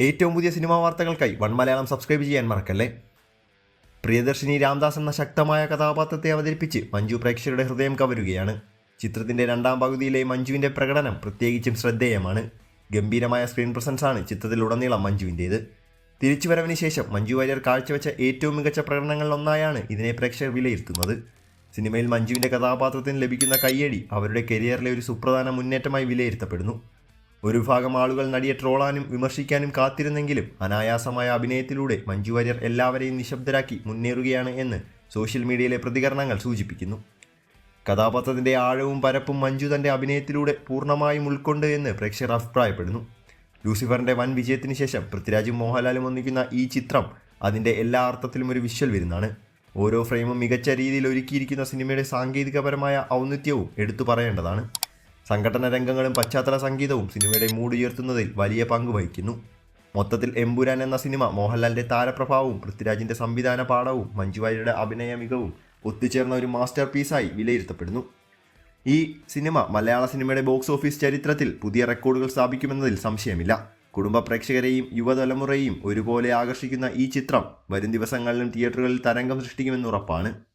ഏറ്റവും പുതിയ സിനിമാ വാർത്തകൾക്കായി വൺ മലയാളം സബ്സ്ക്രൈബ് ചെയ്യാൻ മറക്കല്ലേ? പ്രിയദർശിനി രാംദാസ് എന്ന ശക്തമായ കഥാപാത്രത്തെ അവതരിപ്പിച്ച് മഞ്ജു പ്രേക്ഷകരുടെ ഹൃദയം കവരുകയാണ്. ചിത്രത്തിന്റെ രണ്ടാം പകുതിയിലെ മഞ്ജുവിന്റെ പ്രകടനം പ്രത്യേകിച്ചും ശ്രദ്ധേയമാണ്. ഗംഭീരമായ സ്ക്രീൻ പ്രസൻസ് ആണ് ചിത്രത്തിലുടനീളം മഞ്ജുവിന്റേത് തിരിച്ചുവരവിന് ശേഷം മഞ്ജു വാര്യർ കാഴ്ചവെച്ച ഏറ്റവും മികച്ച പ്രകടനങ്ങളിലൊന്നായാണ് ഇതിനെ പ്രേക്ഷകർ വിലയിരുത്തുന്നത്. സിനിമയിൽ മഞ്ജുവിന്റെ കഥാപാത്രത്തിന് ലഭിക്കുന്ന കയ്യടി അവരുടെ കരിയറിലെ ഒരു സുപ്രധാന മുന്നേറ്റമായി വിലയിരുത്തപ്പെടുന്നു. ഒരു ഭാഗം ആളുകൾ നടിയെ ട്രോളാനും വിമർശിക്കാനും കാത്തിരുന്നെങ്കിലും അനായാസമായ അഭിനയത്തിലൂടെ മഞ്ജു വാര്യർ എല്ലാവരെയും നിശബ്ദരാക്കി മുന്നേറുകയാണ് എന്ന് സോഷ്യൽ മീഡിയയിലെ പ്രതികരണങ്ങൾ സൂചിപ്പിക്കുന്നു. കഥാപാത്രത്തിന്റെ ആഴവും പരപ്പും മഞ്ജു തന്റെ അഭിനയത്തിലൂടെ പൂർണമായും ഉൾക്കൊണ്ട് എന്ന് പ്രേക്ഷകർ അഭിപ്രായപ്പെടുന്നു. ലൂസിഫറിന്റെ വൻ വിജയത്തിന് ശേഷം പൃഥ്വിരാജും മോഹൻലാലും ഒന്നിക്കുന്ന ഈ ചിത്രം അതിന്റെ എല്ലാ അർത്ഥത്തിലും ഒരു വിഷ്വൽ വരുന്നതാണ് ഓരോ ഫ്രെയിമും മികച്ച രീതിയിൽ ഒരുക്കിയിരിക്കുന്ന സിനിമയുടെ സാങ്കേതികപരമായ ഔന്നിത്യവും എടുത്തു പറയേണ്ടതാണ്. സംഘടന രംഗങ്ങളും പശ്ചാത്തല സംഗീതവും സിനിമയുടെ മൂഡ് ഉയർത്തുന്നതിൽ വലിയ പങ്ക് വഹിക്കുന്നു. മൊത്തത്തിൽ എമ്പുരാൻ എന്ന സിനിമ മോഹൻലാലിന്റെ താരപ്രഭാവവും പൃഥ്വിരാജിന്റെ സംവിധാന പാഠവും മഞ്ജുവാര്യരുടെ അഭിനയ മികവും ഒത്തുചേർന്ന ഒരു മാസ്റ്റർ പീസായി വിലയിരുത്തപ്പെടുന്നു. ഈ സിനിമ മലയാള സിനിമയുടെ ബോക്സ് ഓഫീസ് ചരിത്രത്തിൽ പുതിയ റെക്കോർഡുകൾ സ്ഥാപിക്കുമെന്നതിൽ സംശയമില്ല. കുടുംബ പ്രേക്ഷകരെയും യുവതലമുറയെയും ഒരുപോലെ ആകർഷിക്കുന്ന ഈ ചിത്രം വരും ദിവസങ്ങളിലും തിയേറ്ററുകളിൽ തരംഗം സൃഷ്ടിക്കുമെന്ന് ഉറപ്പാണ്.